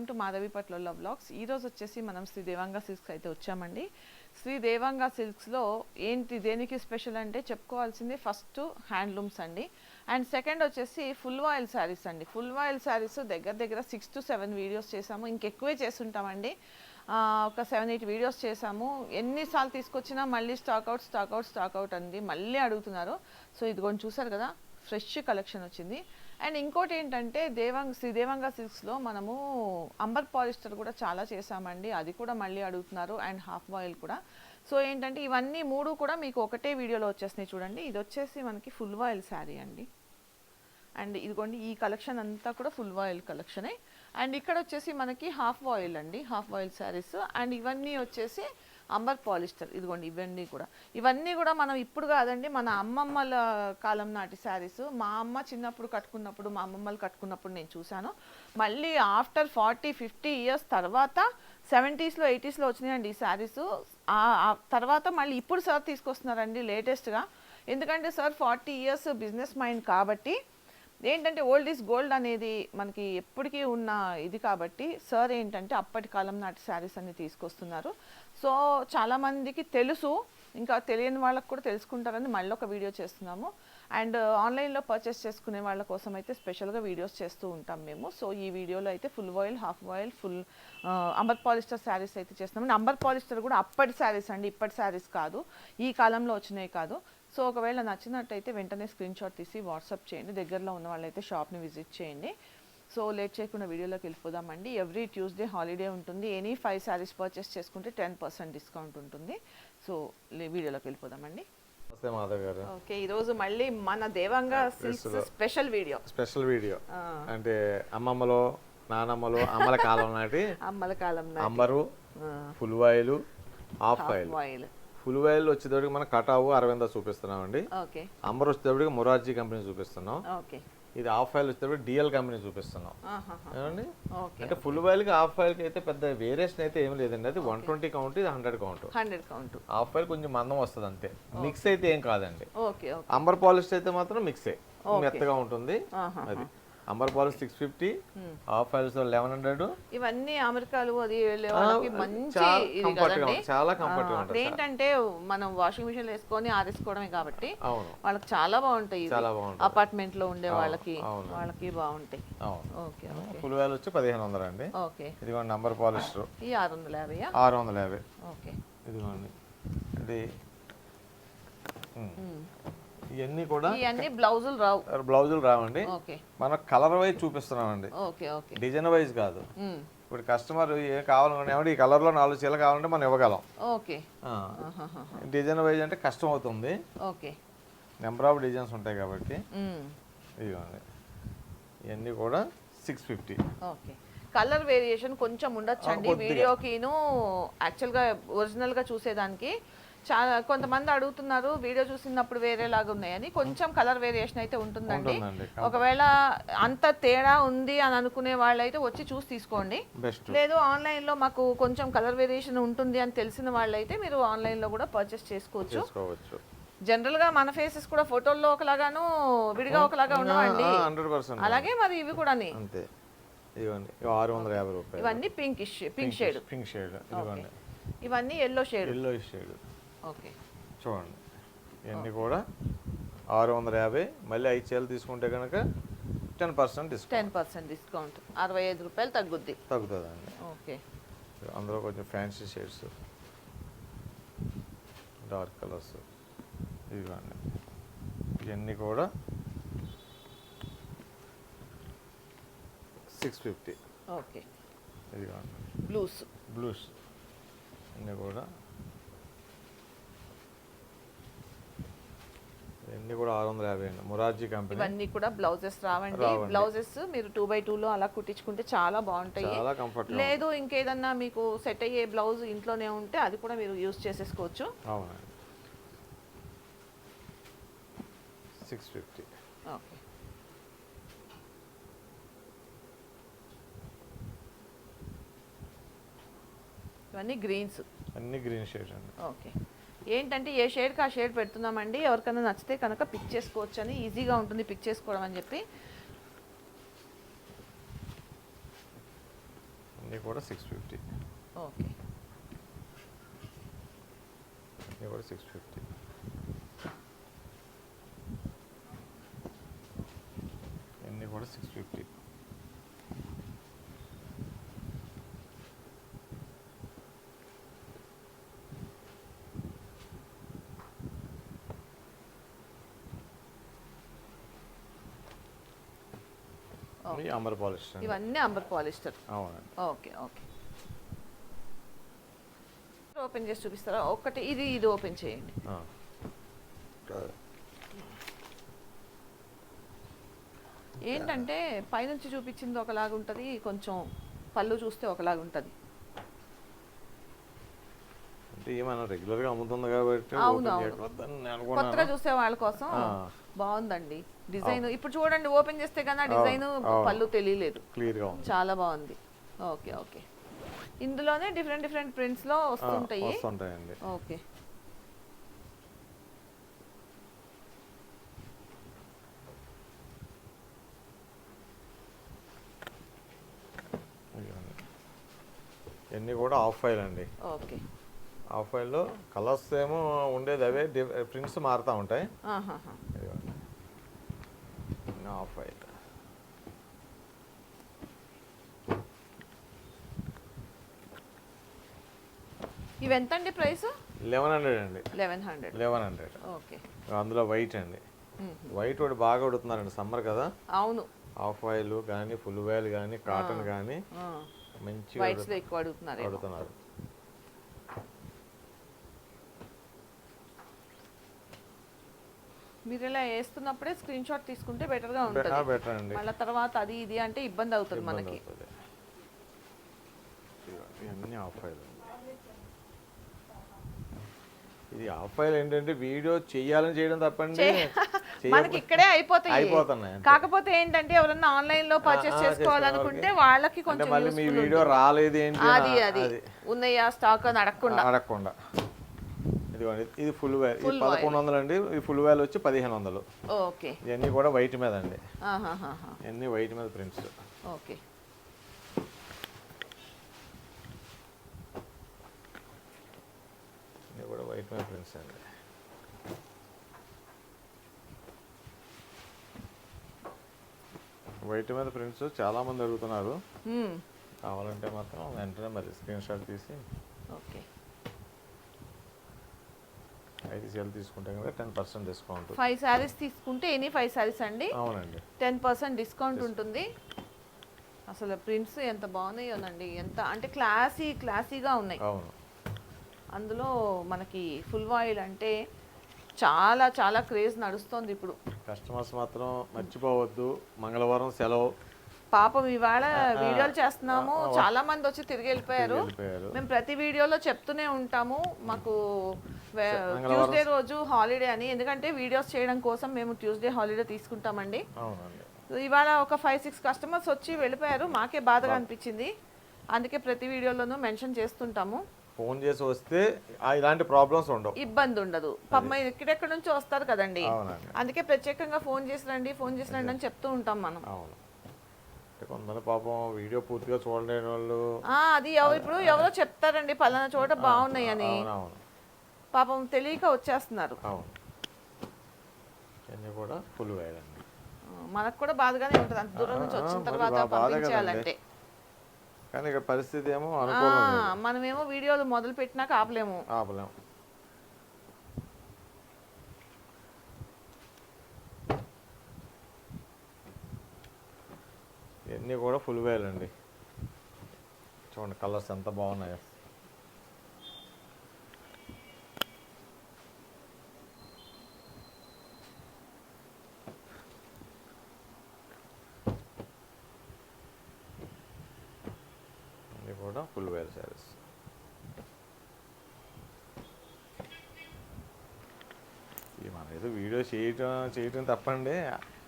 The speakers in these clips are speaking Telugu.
వెల్కమ్ టు మాధవి పట్ల బ్లాగ్స్. ఈరోజు వచ్చేసి మనం శ్రీ దేవాంగా సిల్క్స్ అయితే వచ్చామండి. శ్రీ దేవాంగా సిల్క్స్లో ఏంటి దేనికి స్పెషల్ అంటే చెప్పుకోవాల్సింది ఫస్ట్ హ్యాండ్లూమ్స్ అండి. అండ్ సెకండ్ వచ్చేసి ఫుల్ వాయిల్ శారీస్ అండి. ఫుల్ వాయిల్ శారీస్ దగ్గర దగ్గర సిక్స్ టు సెవెన్ వీడియోస్ చేసాము. ఇంకెక్కువే చేస్తుంటామండి. ఒక సెవెన్ ఎయిట్ వీడియోస్ చేసాము. ఎన్నిసార్లు తీసుకొచ్చినా మళ్ళీ స్టాక్అవుట్ స్టాక్అవుట్ స్టాక్అవుట్ అండి మళ్ళీ అడుగుతున్నారు. సో ఇదిగోని చూసారు కదా ఫ్రెష్ కలెక్షన్ వచ్చింది. అండ్ ఇంకోటి ఏంటంటే దేవాంగ్ శ్రీ దేవాంగ సిల్క్స్లో మనము అంబర్ పాలిస్టర్ కూడా చాలా చేసామండి అది కూడా మళ్ళీ అడుగుతున్నారు అండ్ హాఫ్ బాయిల్ కూడా. సో ఏంటంటే ఇవన్నీ మూడు కూడా మీకు ఒకటే వీడియోలో వచ్చేసినాయి చూడండి. ఇది వచ్చేసి మనకి ఫుల్ వాయిల్ శారీ అండి. అండ్ ఇదిగోండి ఈ కలెక్షన్ అంతా కూడా ఫుల్ వాయిల్ కలెక్షనే. అండ్ ఇక్కడ వచ్చేసి మనకి హాఫ్ వాయిల్ అండి హాఫ్ వాయిల్ శారీస్. అండ్ ఇవన్నీ వచ్చేసి అంబర్ పాలిస్టర్ ఇదిగోండి ఇవన్నీ కూడా. ఇవన్నీ కూడా మనం ఇప్పుడు కాదండి మన అమ్మమ్మల కాలం నాటి శారీస్. మా అమ్మ చిన్నప్పుడు కట్టుకున్నప్పుడు మా అమ్మమ్మలు కట్టుకున్నప్పుడు నేను చూశాను. మళ్ళీ ఆఫ్టర్ ఫార్టీ ఫిఫ్టీ ఇయర్స్ తర్వాత సెవెంటీస్లో ఎయిటీస్లో వచ్చినాయండి ఈ శారీస్. తర్వాత మళ్ళీ ఇప్పుడు సార్ తీసుకొస్తున్నారండి లేటెస్ట్గా. ఎందుకంటే sir forty years business mind కాబట్టి ఏంటంటే ఓల్డ్ ఈజ్ గోల్డ్ అనేది మనకి ఎప్పటికీ ఉన్న ఇది కాబట్టి సార్ ఏంటంటే అప్పటి కాలం నాటి శారీస్ అన్ని తీసుకొస్తున్నారు. సో చాలామందికి తెలుసు ఇంకా తెలియని వాళ్ళకి కూడా తెలుసుకుంటారని మళ్ళీ ఒక వీడియో చేస్తున్నాము. అండ్ ఆన్లైన్లో పర్చేస్ చేసుకునే వాళ్ళ కోసం అయితే స్పెషల్గా వీడియోస్ చేస్తూ ఉంటాం మేము. సో ఈ వీడియోలో అయితే full voile half voile full amber polyester saris అయితే చేస్తున్నాం అంబర్ పాలిస్టర్ కూడా అప్పటి శారీస్ అండి ఇప్పటి శారీస్ కాదు. ఈ కాలంలో వచ్చినాయి కాదు. సో ఒకవేళ నచ్చినట్టయితే వెంటనే స్క్రీన్ షాట్ తీసి వాట్సాప్ చేయండి. దగ్గరలో ఉన్న వాళ్ళైతే షాప్ని విజిట్ చేయండి. సో లేట్ చేయకుండా వీడియోలోకి వెళ్ళిపోదామండి. ఎవ్రీ ట్యూస్డే హాలిడే ఉంటుంది. ఎనీ ఫైవ్ శారీస్ పర్చేస్ చేసుకుంటే టెన్ పర్సెంట్ డిస్కౌంట్ ఉంటుంది. సో వీడియోలోకి వెళ్ళిపోదామండి. నమస్తే మాధవ్ గారు. ఓకే ఈరోజు మళ్ళీ మన దేవంగా స్పెషల్ వీడియో. Special video. అంటే అమ్మమ్మలో నానమ్మలో అమ్మల కాలం నాటి అమ్మల కాలం amber full voile voile full voile వచ్చేటప్పటికి మనం కటావు అరవింద చూపిస్తున్నామండి. అంబర్ వచ్చేటప్పటికి మొరార్జీ కంపెనీ చూపిస్తున్నాం. ఇది హాఫ్ ఆయిల్ వచ్చేటప్పటికి డిఎల్ కంపెనీ చూపిస్తున్నాం. ఏమండి? అంటే ఫుల్ వాయిల్కి హాఫ్ ఆయిల్కి అయితే పెద్ద వేరియేషన్ అయితే ఏం లేదండి. అది వన్ ట్వంటీ కౌంట్ ఇది hundred count. Hundred count. Half voile కొంచెం మందం వస్తుంది అంతే. మిక్స్ అయితే ఏం కాదండి. అంబర్ పాలిస్ట్ అయితే మాత్రం మిక్సే. మెత్తగా ఉంటుంది. అది. Amber polish six fifty half voiles eleven hundred ఇవన్నీ అమెరికాలు అది మంచి చాలా ఉంటుంది. ఉంటుంది. అదేంటంటే మనం వాషింగ్ మిషన్ వేసుకొని ఆరేసుకోవడమే కాబట్టి వాళ్ళకి చాలా బాగుంటాయి. అపార్ట్మెంట్లో ఉండే వాళ్ళకి. వాళ్ళకి బాగుంటాయి. ఫుల్ వాల్ వచ్చి పదిహేను వందలు అండి. ఓకే. ఇదిగోండి నంబర్ పాలిస్టర్ ఈ ఆరు వందల యాభై ఆరు వందల యాభై. ఓకే. ఇదిగోండి. ఇది. ఉమ్. ఇవన్నీ కూడా ఇవన్నీ బ్లౌజులు రావు. బ్లౌజులు రావండి. ఓకే. మనం colour wise చూపిస్తున్నామండి. Okay okay. Design wise కాదు. ఇప్పుడు కస్టమర్ ఏ ఏమంటే ఈ కలర్లో నాలుగు చీరలు కావాలంటే మనం ఇవ్వగలం. ఓకే. డిజైన్ వైజ్ అంటే కష్టం అవుతుంది. ఓకే. నెంబర్ ఆఫ్ డిజైన్స్ ఉంటాయి కాబట్టి. ఇదిగోండి. ఇవన్నీ కూడా six fifty. Okay. Colour variation కొంచెం ఉండొచ్చండి. వీడియోకిను యాక్చువల్గా ఒరిజినల్గా చూసేదానికి చాలా కొంతమంది అడుగుతున్నారు వీడియో చూసినప్పుడు వేరేలాగా ఉన్నాయని. కొంచెం కలర్ వేరియేషన్ అయితే ఉంటుందండి. ఒకవేళ అంత తేడా ఉంది అని అనుకునే వాళ్ళైతే వచ్చి చూసి తీసుకోండి. లేదు ఆన్లైన్లో మాకు కొంచెం కలర్ వేరియేషన్ ఉంటుంది అని తెలిసిన వాళ్ళైతే మీరు ఆన్లైన్లో కూడా పర్చేస్ చేసుకోవచ్చు. చేసుకోవచ్చు. జనరల్గా మన ఫేసెస్ కూడా ఫోటోల్లో ఒకలాగాను విడిగా ఒకలాగా ఉండవండి. అలాగే మరి ఇవి కూడాని. అంతే. ఇదిగోండి ఇవి ఆరు వందల యాభై రూపాయలు. ఇవన్నీ pinkish pink shade. Pink shade. ఇవన్నీ yellow shade yellow shade okay. చూడండి. ఇవన్నీ కూడా ఆరు వందల యాభై మళ్ళీ ఐదు చీరలు తీసుకుంటే కనుక ten percent discount. Ten percent discount. అరవై ఐదు రూపాయలు తగ్గుద్ది. తగ్గుతుందండి. ఓకే. అందులో కొంచెం ఫ్యాన్సీ షేడ్స్ డార్క్ కలర్స్ ఇదిగోండి ఇవన్నీ కూడా సిక్స్ ఫిఫ్టీ. ఓకే. ఇదిగోండి. బ్లూస్. బ్లూస్. ఇవన్నీ కూడా ఇవన్నీ కూడా ఆరు వందల యాభై అండి. మొరార్జీ కంపెనీ. ఇవన్నీ కూడా బ్లౌజెస్ రావండి. బ్లౌజెస్ మీరు టూ బై లో అలా కుట్టించుకుంటే చాలా బాగుంటాయి. చాలా కంఫర్ట్ లేదు ఇంకేదన్నా మీకు సెట్ అయ్యే బ్లౌజ్ ఇంట్లోనే ఉంటే అది కూడా మీరు యూజ్ చేసేసుకోవచ్చు. అవునండి. Six fifty. ఓకే. ఇవన్నీ గ్రీన్స్ అన్ని గ్రీన్ షేడ్స్ అండి. ఓకే. ఏంటంటే ఏ షేడ్కి ఆ షేడ్ పెడుతున్నామండి. ఎవరికైనా నచ్చితే కనుక పిక్ చేసుకోవచ్చు అని ఈజీగా ఉంటుంది పిక్ చేసుకోవడం అని చెప్పి. కూడా సిక్స్ ఫిఫ్టీ ఓకే. కూడా సిక్స్ ఫిఫ్టీ కూడా సిక్స్ ఫిఫ్టీ ఓకే. అంబర్ అండి ఇవన్నీ అంబర్ పాలిస్టర్. అవునండి. Okay okay. ఓపెన్ చేసి చూపిస్తారా? ఒకటి ఇది ఇది ఓపెన్ చేయండి. ఏంటంటే పైనుంచి చూపించింది ఒకలాగా ఉంటుంది కొంచెం పళ్ళు చూస్తే ఒకలాగా ఉంటుంది ఇవి మనం రెగ్యులర్గా అమ్ముతుంది కాబట్టి అవును, అవును. కొత్తగా చూసే వాళ్ళ కోసం. బాగుందండి. డిజైన్ ఇప్పుడు చూడండి ఓపెన్ చేస్తే అవును, డిజైన్. పళ్ళు తెలియలేదు. క్లియర్గా ఉంది. చాలా బాగుంది. Okay okay. ఇందులోనే డిఫరెంట్ డిఫరెంట్ ప్రింట్స్లో వస్తుంటాయి. వస్తుంటాయండి. ఓకే. ఇవన్నీ కూడా ఆఫ్ ఫైల్ అండి. ఓకే. ఆఫ్ ఫైల్లో కలర్స్ ఏమో ఉండేది అవే ప్రింట్స్ మారుతూ ఉంటాయి. ఆఫ్ ఫైల్ ఇవి ఎంత అండి ప్రైస్? లెవెన్ హండ్రెడ్ అండి. Eleven hundred. Eleven hundred. Okay. అందులో వైట్ అండి. వైట్ ఒకటి బాగా ఉడుతున్నారండి సమ్మర్ కదా. అవును. ఆఫ్ ఆయిల్ కానీ ఫుల్ ఆయిల్ కానీ కాటన్ కానీ మంచిగా అడుగుతున్నారు. మీరు ఇలా వేస్తున్నప్పుడే స్క్రీన్ షాట్ తీసుకుంటే బెటర్గా ఉంటుంది. మళ్ళీ తర్వాత అది ఇది అంటే ఇబ్బంది అవుతుంది మనకి. ఇవన్నీ ఆఫ్ ఇది ఆఫ్ ఆయిల్ ఏంటంటే వీడియో చెయ్యాలని చేయడం తప్పండి. మనకి ఇక్కడే అయిపోతాయి. అయిపోతున్నాయి. కాకపోతే ఏంటంటే ఎవరన్నా ఆన్లైన్లో పర్చేస్ చేసుకోవాలనుకుంటే చేసుకోవాలి. వాళ్ళకి కొంచెం మళ్ళీ మీ వీడియో. రాలేదు ఏంటి? అది అది. ఉన్నాయా స్టాక్ అని అడగకుండా. అడగకుండా. ఇదిగోండి ఇది ఫుల్ వేల్ ఇది పదకొండు వందలు అండి. ఈ ఫుల్ వేల్ వచ్చి పదిహేను వందలు. ఓకే. ఇవన్నీ కూడా వైట్ మీద అండి. ఇవన్నీ వైట్ మీద ప్రింట్స్ ఓకే. ఇవన్నీ కూడా వైట్ మీద ప్రింట్స్ అండి. వైట్ మీద ప్రింట్స్ చాలా మంది అడుగుతున్నారు. మ్మ్. కావాలంటే మాత్రం వెంటనే మరి స్క్రీన్ షాట్ తీసి ఓకే. ఐదు సేల్ తీసుకుంటే కనుక ten percent discount. Five saris తీసుకుంటే ఎనీ ఫైవ్ శారీస్ అండి? అవునండి. టెన్ పర్సెంట్ డిస్కౌంట్ ఉంటుంది. అసలు ప్రింట్స్ ఎంత బాగున్నాయోనండి ఎంత అంటే క్లాసీ క్లాసీగా ఉన్నాయి. అవును. అందులో మనకి ఫుల్ ఆయిల్ అంటే చాలా చాలా క్రేజ్ నడుస్తోంది ఇప్పుడు. కస్టమర్స్ మాత్రం మర్చిపోవద్దు. మంగళవారం సెలవు. పాపం ఇవాళ వీడియోలు చేస్తున్నాము. చాలా మంది వచ్చి తిరిగి వెళ్ళిపోయారు. మేము ప్రతి వీడియోలో చెప్తూనే ఉంటాము. మాకు ట్యూస్డే రోజు హాలిడే అని. ఎందుకంటే వీడియోస్ చేయడం కోసం మేము ట్యూస్డే హాలిడే తీసుకుంటామండి. ఇవాళ ఒక ఫైవ్ సిక్స్ కస్టమర్స్ వచ్చి వెళ్ళిపోయారు. మాకే బాధగా అనిపించింది. అందుకే ప్రతి వీడియోలోనూ మెన్షన్ చేస్తుంటాము. ఫోన్ చేసి వస్తే ఇలాంటి ప్రాబ్లమ్స్ ఉండవు. ఇబ్బంది ఉండదు. పాపం ఎక్కడెక్కడ నుంచో వస్తారు కదండి. అందుకే ప్రత్యేకంగా ఫోన్ చేసి రండి ఫోన్ చేసి రండి అని చెప్తూ ఉంటాం మనం. కొంతమంది పాపం వీడియో పూర్తిగా చూడలేని వాళ్ళు అది ఎవరు ఇప్పుడు ఎవరో చెప్తారండి. పలానా చోట బాగున్నాయి అని అవును అవును పాపం తెలియక వచ్చేస్తున్నారు. అవును. కూడా ఫుల్ వేయాలండి మనకు కూడా బాధగానే ఉంటుంది. అంత దూరం నుంచి వచ్చిన తర్వాత పంపించేయాలంటే కానీ ఇక్కడ పరిస్థితి ఏమో. మనమేమో వీడియోలు మొదలు పెట్టినాక ఆపలేము. ఆపలేం ఇవన్నీ కూడా ఫుల్ వేయాలండి చూడండి కలర్స్ ఎంత బాగున్నాయో ఇవన్నీ కూడా ఫుల్ వేర్ శారీస్ ఈ మనం ఏదో వీడియో చేయటం చేయటం తప్పండి.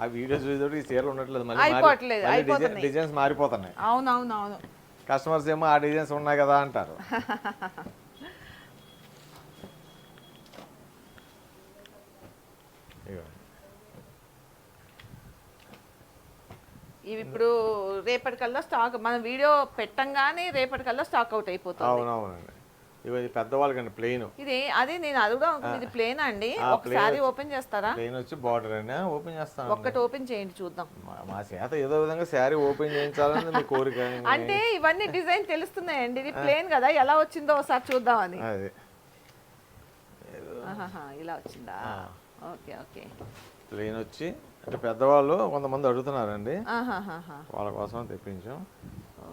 ఆ వీడియో చూసేటప్పుడు ఈ చీరలు ఉండట్లేదు. మళ్ళీ. డిజైన్స్ మారిపోతున్నాయి. అవునవునవును. కస్టమర్స్ ఏమో ఆ డిజైన్స్ ఉన్నాయి కదా అంటారు. ఇవి ఇప్పుడు రేపటికల్లా స్టాక్ మన వీడియో పెట్టంగానే రేపటికల్లా స్టాక్ అవుట్ అయిపోతుంది. అవునవునండి. ఇవి పెద్దవాళ్ళకండి ప్లెయిన్ ఇది అది నేను అడుగుదాం ఇది ప్లేన్ అండి? ఒకసారి ఓపెన్ చేస్తారా? ప్లెయిన్ వచ్చి బార్డర్ అండి. ఓపెన్ చేస్తాను ఒక్కటి ఓపెన్ చేయండి చూద్దాం. మా- చేత ఏదో విధంగా శారీ ఓపెన్ చేయించాలని మీ కోరిక అంటే ఇవన్నీ డిజైన్ తెలుస్తున్నాయండి. ఇది ప్లేన్ కదా ఎలా వచ్చిందో ఒకసారి చూద్దామని అది. ఆహాహా, ఇలా వచ్చిందా? Okay okay. ప్లెయిన్ వచ్చి అంటే పెద్దవాళ్ళు కొంతమంది అడుగుతున్నారండి. వాళ్ళ కోసం తెప్పించాం.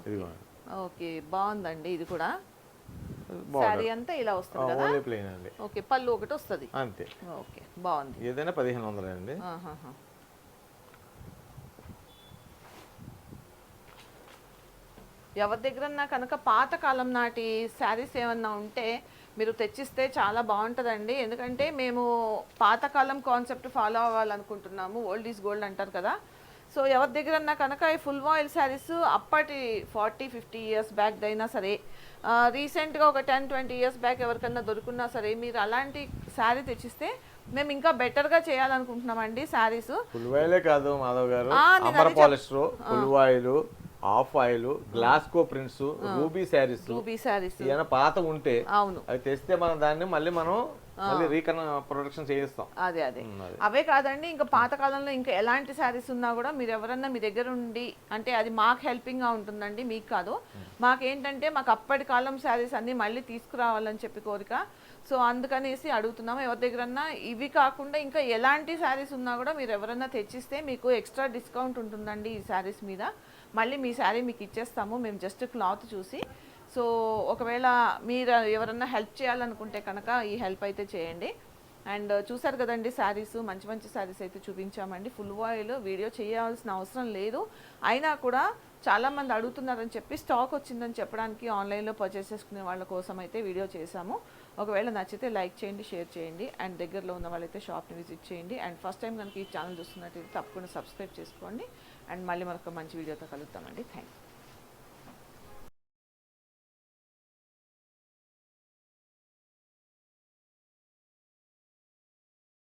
ఇదిగోండి. ఓకే బాగుందండి ఇది కూడా. శారీ అంతా ఇలా వస్తుంది కదా? ఓన్లీ ప్లెయిన్ అండి. ఓకే పళ్ళు ఒకటి వస్తుంది. అంతే. ఓకే బాగుంది. ఏదైనా పదిహేను వందలు అండి. ఎవరి దగ్గరన్నా కనుక పాతకాలం నాటి శారీస్ ఏమన్నా ఉంటే మీరు తెచ్చిస్తే చాలా బాగుంటుందండి. ఎందుకంటే మేము పాతకాలం కాన్సెప్ట్ ఫాలో అవ్వాలనుకుంటున్నాము. ఓల్డ్ ఈజ్ గోల్డ్ అంటారు కదా. సో ఎవరి దగ్గరన్నా కనుక ఈ ఫుల్ వాయిల్ శారీస్ అప్పటి ఫార్టీ ఫిఫ్టీ ఇయర్స్ బ్యాక్ అయినా సరే రీసెంట్గా ఒక టెన్ ట్వంటీ ఇయర్స్ బ్యాక్ ఎవరికన్నా దొరుకున్నా సరే మీరు అలాంటి శారీ తెచ్చిస్తే మేము ఇంకా బెటర్గా చేయాలనుకుంటున్నామండి శారీస్. పులివాయిలే కాదు మాధవ్ గారు. అదే చెప్- పాలిస్టర్ పులివాయిలు half voile Glasgow prints Ruby saris. Ruby saris. ఏమైనా పాత ఉంటే అవును. అవి తెస్తే మనం దాన్ని మళ్ళీ మనం మళ్ళీ రీకన్ ప్రొడక్షన్ చేయిస్తాం. అదే అదే. అవే కాదండి ఇంకా పాతకాలంలో ఇంకా ఎలాంటి శారీస్ ఉన్నా కూడా మీరు ఎవరన్నా మీ దగ్గర ఉండి అంటే అది మాకు హెల్పింగ్గా ఉంటుందండి మీకు కాదు. మాకేంటంటే మాకు అప్పటి కాలం శారీస్ అన్నీ మళ్ళీ తీసుకురావాలని చెప్పి కోరిక. సో అందుకనేసి అడుగుతున్నాము ఎవరి దగ్గరన్నా ఇవి కాకుండా ఇంకా ఎలాంటి శారీస్ ఉన్నా కూడా మీరు ఎవరన్నా తెచ్చిస్తే మీకు ఎక్స్ట్రా డిస్కౌంట్ ఉంటుందండి ఈ శారీస్ మీద. మళ్ళీ మీ శారీ మీకు ఇచ్చేస్తాము మేము జస్ట్ క్లాత్ చూసి సో ఒకవేళ మీరు ఎవరన్నా హెల్ప్ చేయాలనుకుంటే కనుక ఈ హెల్ప్ అయితే చేయండి. అండ్ చూసారు కదండి శారీస్ మంచి మంచి శారీస్ అయితే చూపించామండి. ఫుల్ వాయిల్ వీడియో చేయాల్సిన అవసరం లేదు. అయినా కూడా చాలామంది అడుగుతున్నారని చెప్పి స్టాక్ వచ్చిందని చెప్పడానికి ఆన్లైన్లో పర్చేస్ చేసుకునే వాళ్ళ కోసం అయితే వీడియో చేశాము. ఒకవేళ నచ్చితే లైక్ చేయండి షేర్ చేయండి. అండ్ దగ్గరలో ఉన్న వాళ్ళైతే షాప్ని విజిట్ చేయండి. అండ్ ఫస్ట్ టైం కనుక ఈ ఛానల్ చూస్తున్నట్టయితే తప్పకుండా సబ్స్క్రైబ్ చేసుకోండి. అండ్ మళ్ళీ మనకు మంచి వీడియోతో కలుగుతామండి థ్యాంక్ యూ